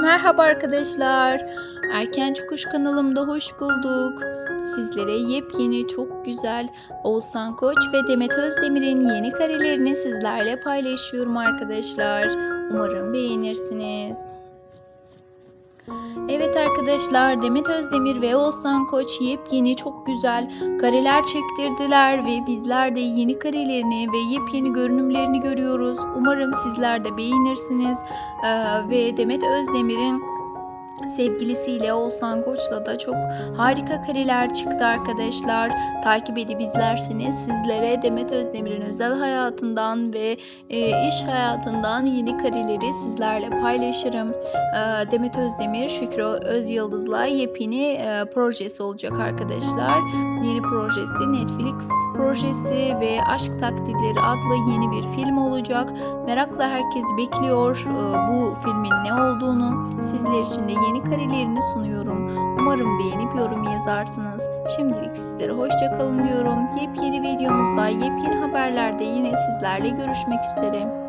Merhaba arkadaşlar. Erken Çıkış kanalımda hoş bulduk. Sizlere yepyeni, çok güzel Oğuzhan Koç ve Demet Özdemir'in yeni karelerini sizlerle paylaşıyorum arkadaşlar. Umarım beğenirsiniz. Evet arkadaşlar Demet Özdemir ve Oğuzhan Koç yepyeni çok güzel kareler çektirdiler ve bizler de yeni karelerini ve yepyeni görünümlerini görüyoruz. Umarım sizler de beğenirsiniz. Ee, ve Demet Özdemir'in sevgilisiyle Oğuzhan Koç'la da çok harika kareler çıktı arkadaşlar. Takip edip izlerseniz sizlere Demet Özdemir'in özel hayatından ve e, iş hayatından yeni kareleri sizlerle paylaşırım. Ee, Demet Özdemir, Şükrü Özyıldız'la yepyeni e, projesi olacak arkadaşlar. Yeni projesi Netflix projesi ve Aşk Taklitleri adlı yeni bir film olacak. Merakla herkes bekliyor e, bu filmin. Sizler yeni karelerini sunuyorum. Umarım beğenip yorum yazarsınız. Şimdilik sizlere hoşça kalın diyorum. Yepyeni videomuzda, yepyeni haberlerde yine sizlerle görüşmek üzere.